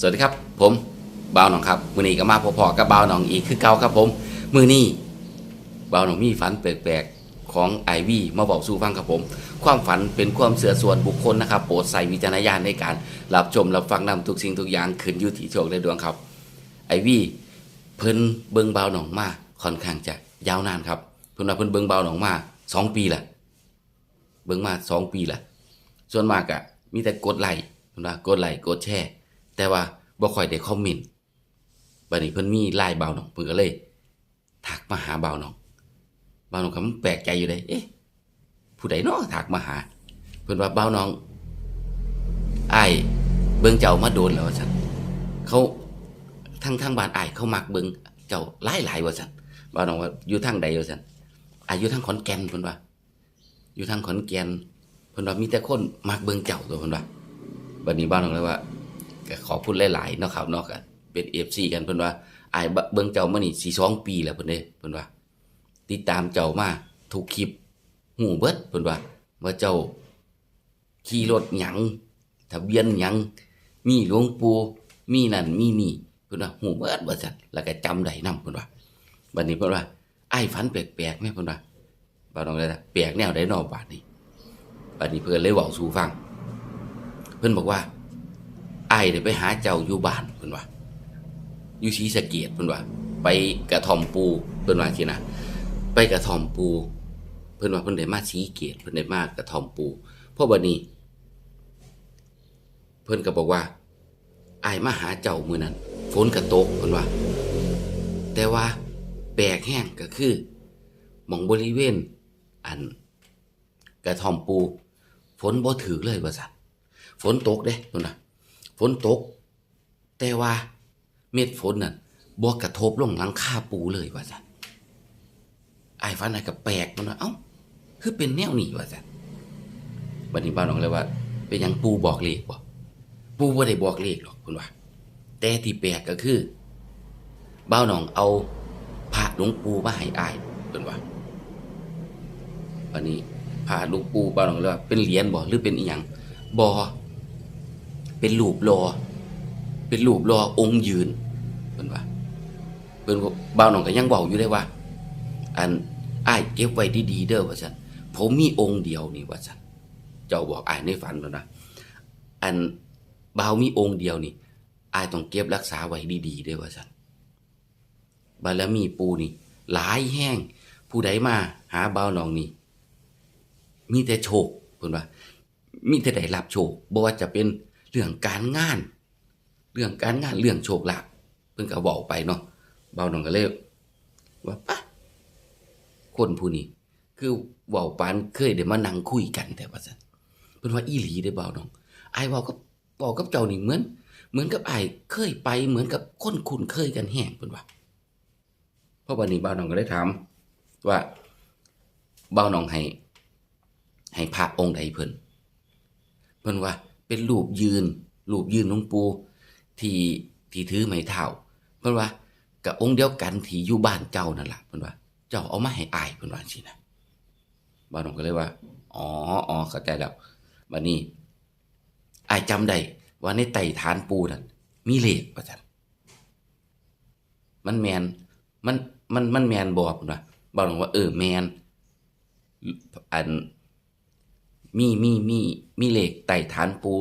สวัสดีครับ ผมบ่าวหนองครับมือนี้ก็มาพอๆกับบ่าวหนองอีกคือเก่าครับผมมือนี้บ่าวหนองมีฝันแปลกๆของไอวี่มาบอกสู่ฟังครับผม ความฝันเป็นความเสื่อส่วนบุคคลนะครับโปรดใส่วิจารณญาณในการรับชมรับฟังนำทุกสิ่งทุกอย่างขึ้นอยู่ที่โชคและดวงครับไอวี่เพิ่นเบิงบ่าวหนองมาค่อนข้างจะยาวนานครับเพิ่นว่าเพิ่นเบิงบ่าวหนองมาสองปีละเบิงมาสองปีละส่วนมากอะมีแต่กดไลค์เพิ่นว่ากดไลค์กดแชร์ แต่ว่าบ่ค่อยได้คอมเมนต์บัดนี้เพิ่นมีไลน์บ่าวน้องเพิ่นก็เลยทักมาหาบ่าวน้องบ่าวน้องก็มันแปลกใจอยู่เลยเอ๊ะผู้ใดเนาะทักมาหา เพิ่นว่าบ่าวน้องไอ้เบิ่งเจ้ามาโดนแล้วซั่นเขาทั้งทั้งบ้านไอ้เขามักเบิ่งเจ้าหลายๆว่าซั่นบ่าวน้องว่าอยู่ทางใดว่าซั่นอายอยู่ทางขอนแก่นเพิ่นว่า อยู่ทางขอนแก่นเพิ่นว่ามีแต่คนมักเบิ่งเจ้าตัวเพิ่นว่าบัดนี้บ่าน้องเลยว่า ก็ขอพูดหลายๆเนาะครับเนาะกันเป็นเอฟซีกันเพิ่นว่าอายเบิ่งเจ้ามานี่สี่สองปีแล้วเพิ่นเด้เพิ่นว่า ติดตามเจ้ามาทุกคลิปหูเบิดเพิ่นว่า ว่าเจ้าขี่รถหยังทะเบียนหยังมีหลวงปู่มีนั่นมีนี่เพิ่นว่าหูเบิดว่าซั่นแล้วก็จำได้นำเพิ่นว่าบัดนี้เพิ่นว่าอ้ายฝันแปลกๆแม่เพิ่นว่าบ่าน้องเลยนะแปลกแนวใดเนอบาดนี้บัดนี้เพิ่นเลยเว้าสู่ฟัง เพิ่นบอกว่า ไอ้เดี๋ยวไปหาเจ้าอยู่บ้านเพิ่นว่าอยู่ศรีสะเกียดเพิ่นว่า ไปกระท่อมปูเพิ่นว่าสินะไปกระท่อมปู เพิ่นว่าเพิ่นได้มาศรีเกียรติเพิ่นได้มากระท่อมปูเพราะบัดนี้ เพิ่นก็บอกว่าไอ้มาหาเจ้ามื้อนั้นฝนก็ตกเพิ่นว่า แต่ว่าแปลกแห้งก็คือหมองบริเวณ อัน กระท่อมปู ฝนบ่ถือเลยว่าซั่นฝนตกเด้เพิ่นว่า ฝนตก แต่ว่าเม็ดฝนนั่นบ่กกระทบลงหลังคาปูเลยว่าซั่นไอ้ฟันไอ้ายก็แปลกมันว่าเอ้าคือเป็นแนวนี้ว่าซั่นบัดนี้บ้านน้องเลยว่า เป็นยังปูบอกเลขบ่ปูบ่ได้บอกเลขหรอกเพิ่นว่า แต่ที่แปลกก็คือบ้าวน้องเอาพระหลวงปู่มาให้อายเพิ่นว่าบัดนี้พระหลวงปู่บ้าวน้องเลยว่าเป็นเหรียญบ่หรือเป็นอีหยังบ่ เป็นรูปรอเป็นรูปรอองค์ยืนเพิ่นว่าเพิ่นบ่าวน้องก็ยังบอกอยู่ได้ว่า อันอ้ายเก็บไว้ดีๆเด้อว่าซั่นผมมีองค์เดียวนี่ว่าซั่นเจ้าบอกอ้ายในฝันแล้วนะอันบ่าวมีองค์เดียวนี่อ้ายต้องเก็บรักษาไว้ดีๆเด้อว่าซั่นบารมีปูนี่ หลายแห้งผู้ใดมาหาบ่าวน้องนี่มีแต่โชคเพิ่นว่ามีแต่ได้รับโชคบ่ว่าจะเป็น เรื่องการงาน เรื่องการงานเรื่องโชคลาภเพิ่นก็บอกไปเนาะเบาหนองก็เลยว่าปะคนผู้นี้คือเว้าปานเคยได้มานั่งคุยกันแต่ว่าซั่นเพิ่นว่าอีหลีได้เบาหนองไอ้เว้ากับเว้ากับเจ้านี่เหมือน เหมือนกับไอ้เคยไปเหมือนกับคนคุ้นเคยกันแฮงเพิ่นว่าเพราะวันนี้เบาหนองก็ได้ถามว่าเบาหนองให้ให้พระองค์ใดเพิ่นเพิ่นว่า เป็นรูปยืนรูปยืนหลวงปู่ที่ที่ถือไม้เท้าเพิ่นว่ากับองค์เดียวกันที่อยู่บ้านเจ้านั่นแหละเพิ่นว่า เจ้าเอามาให้อายเพิ่นว่าสินะบ้านผมก็เลยว่า อ๋ออ๋อเข้าใจแล้วบัดนี้อายจำได้ว่าในไต่ฐานปูนั่นมีเลขว่าซั่นมันแมนมันมันมันแมนบ่เพิ่นว่าบ้านผมว่าเออแมนอัน มีมีมีมีเหล็กไต่ฐานปู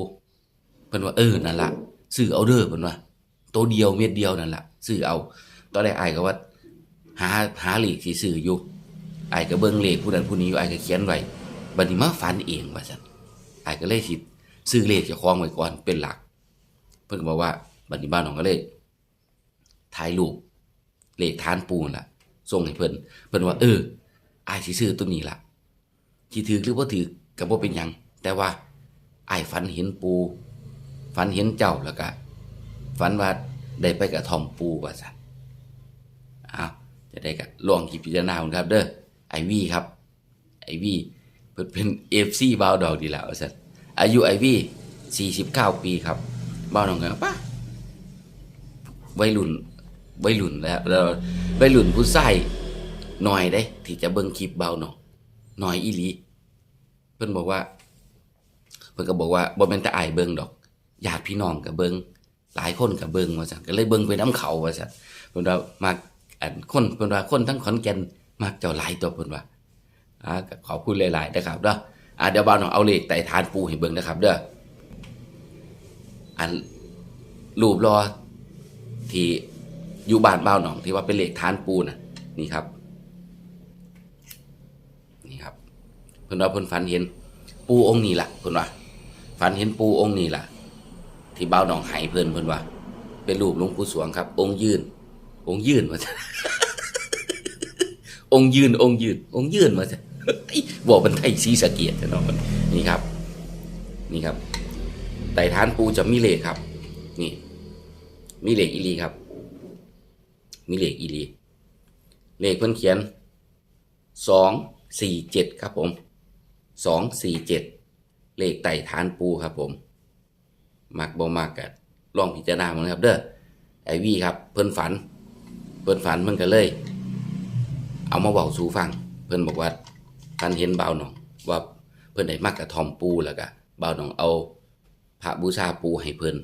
เพิ่นว่าเออนั่นละซื้อเอาเด้อเพิ่นว่าตัวเดียวเม็ดเดียวนั่นละซื้อเอาตอนแรกไอายก็ว่า หาหาเหล็กสิซื้ออยู่ไอายก็เบิ่งเหล็กผู้นั้นผู้นี้อยู่ไอายก็เขียนไว้บัดนี้มาฝันเองว่าซั่นไอายก็เลยสิซื้อเลขเจ้าของไว้ก่อนเป็นหลัก เพิ่นก็บอกว่าบัดนี้บ้านของก็เลยถ่ายรูปเลขฐานปูนั่นล่ะส่งให้เพิ่นเพิ่นว่า เอออายสิซื้อตัวนี้ล่ะที่ถือหรือว่าถือ กับว่าเป็นหยัง แต่ว่าไอ้ฝันเห็นปู ฝันเห็นเจ้าแล้วก็ฝันว่าได้ไปกับทอมปูว่าสันอ้าวจะได้กับลองคิพิจารณาครับ เด้อไอวี่ครับ ไอวี่เพิ่นเป็นเอฟซีบาวดอกดีแล้วสันอายุไอวี่สี่สิบเก้าปีครับบ้าวดอกกันปะวัยรุ่นวัยรุ่นแล้วแล้ววัยรุ่นผู้ใส่หน่อยได้ ที่จะเบิ่งคลิปบาหนองน้อยอีหลี พิ่นบอกว่า เพิ่นก็บอกว่าบ่แม่นแต่อายเบิ่งดอกญาติพี่น้องก็เบิ่งหลายคนกับเบิงว่าซั่นก็เลยเบิงไปน้ำเขาว่าซั่นเพิ่นว่ามักอันคนเพิ่นว่าคนทั้งขอนแก่นมักเจ้าหลายตัวเพิ่นว่าอ่าก็ขอบคุณหลายๆนะครับเด้ออ่าเดี๋ยวบ่าวน้องเอาเลขไต่ฐานปูให้เบิ่งนะครับ เด้ออันรูปรอที่อยู่บ้านบ่าวน้องที่ว่าเป็นเลขฐานปูน่ะนี่ครับ นี่ครับ เพิ่นว่าเพิ่นฝันเห็น ปูองค์นี้ล่ะเพิ่นว่าฝันเห็นปูองค์นี้ล่ะ ที่เบ่าหนองไห้เพิ่นเพิ่นว่า เป็นรูปหลวงปู่สวงครับ องค์ยืน องค์ยืนมาจ้ะองค์ยืนองค์ยืน องค์ยืนมาจ้ะบอกเป็นไทยศรีสะเกียดเนาะนี่ครับ นี่ครับไต่ฐานปูจะมีเลขครับ นี่ มีเลขอีลีครับ มีเลขอีลีเลขเพิ่นเขียนสองสี่เจ็ดครับผม สองสี่เจ็ดเลขไต่ฐานปูครับผมมักบ่มักกะลองพิจารณามันครับเด้อไอวี่ครับ เพิ่นฝัน เพิ่นฝันเพิ่นก็เลย เอามาเว้าสู่ฟัง เพิ่นบอกว่าท่านเห็นเบาหนองว่าเพิ่นได้มักกะทอมปูแล้วก็บ่าหนองเอาพระบูชาปูให้เพิ่น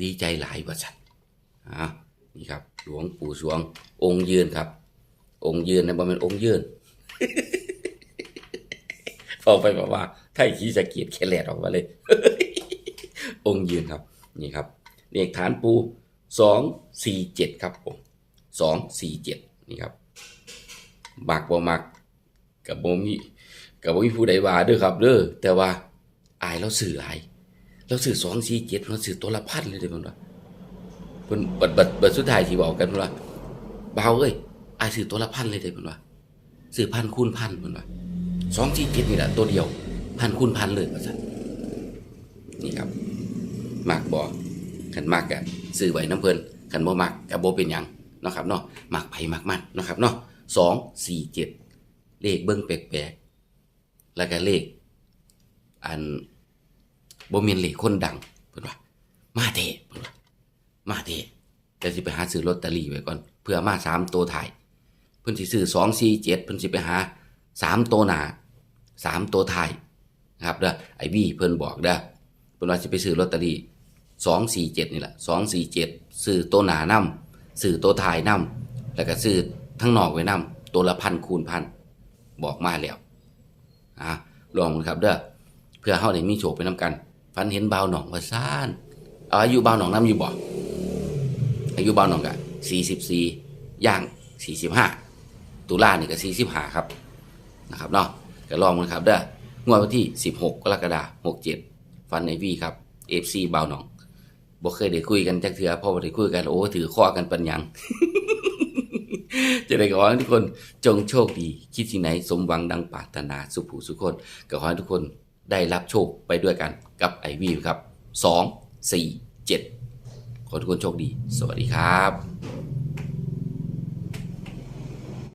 ดีใจหลายว่าซั่นอ่านี่ครับ หลวงปู่สวงองค์ยืนครับ องค์ยืนนะบ่แม่นองค์ยืน พอไปบอกว่าไทยขี้สะเกียดแคแลดออกมาเลย องค์ยืนครับ นี่ครับเลขฐานปูสองสี่เจ็ดครับผมสองสี่เจ็ดนี่ครับมักบ่มักกับบ่มีกับบ่มีผู้ใดว่าเด้อครับเด้อแต่ว่าอายเราสื่อหลายเราสื่อสองสี่เจ็ดเราสื่อตัวละพันเลยเด้อมันว่าเพิ่นบัดบัดบัดสุดท้ายที่บอกกันเพิ่นว่าเบาเอ้ยอายสื่อตัวละพันเลยเด้อเพิ่นว่าสื่อพันคูณพันเพิ่นว่า สองสี่เจ็ดนี่แหละตัวเดียวพันคูณพันเลยว่าซั่นนี่ครับมักบ่คันมักกะซื้อไว้น้ำเพลินคันบ่มักกะบ่เป็นหยังนะครับเนาะมักไผ่มักมันนะครับเนาะสองสี่เจ็ดเลขเบิ่งแปลกๆแล้วก็เลข อันบ่แม่นเลขคนดังเพิ่นว่า มาเถอะเพิ่นว่ามาเถอะแต่สิไปหาซื้อลอตเตอรี่ไว้ก่อนเพื่อมาสามตัวถ่ายเพิ่นสิซื้อสองสี่เจ็ดเพิ่นสิไปหาสามตัวหนา สามตัวถ่ายนะครับเด้อไอ้บี้เพิ่นบอกเด้อเพิ่นว่าสิไปซื้อลอตเตอรี่สองสี่เจ็ดนี่แหละสองสี่เจ็ดซื้อตัวหนานํซื้อตัวถ่ายนํแล้วก็ซื้อทั้งนอกไว้นํตัวละพันคูณพันบอกมาแล้วอะลองครับเด้อเพื่อเฮาได้มีโชคไปนํกันฝันเห็นบ่าวหนองว่าซ่านอายุบ่าวหนองนํอยู่บ่อายุบ่าวหนองก็สี่สิบสี่ย่างสี่สิบห้าตุลานี่ก็สี่สิบห้าครับนะครับเนาะ ก็ลองดูครับเด้องวดวันที่สิบหกกรกฎาคมหกเจ็ดฟันในวีครับเอฟซีบาวหนองบ่เคยได้คุยกันจักเถื่อพ่อบ่ได้คุยกันโอ้ถือข้อกันปัญญังจะได้ขอให้ทุกคนจงโชคดี คิดสิ่งไหนสมหวังดังปรารถนาสุขผู้สุขคนก็ขอให้ทุกคนได้รับโชคไปด้วยกันกับไอวีครับ 2 4 7 ขอทุกคนโชคดี สวัสดีครับ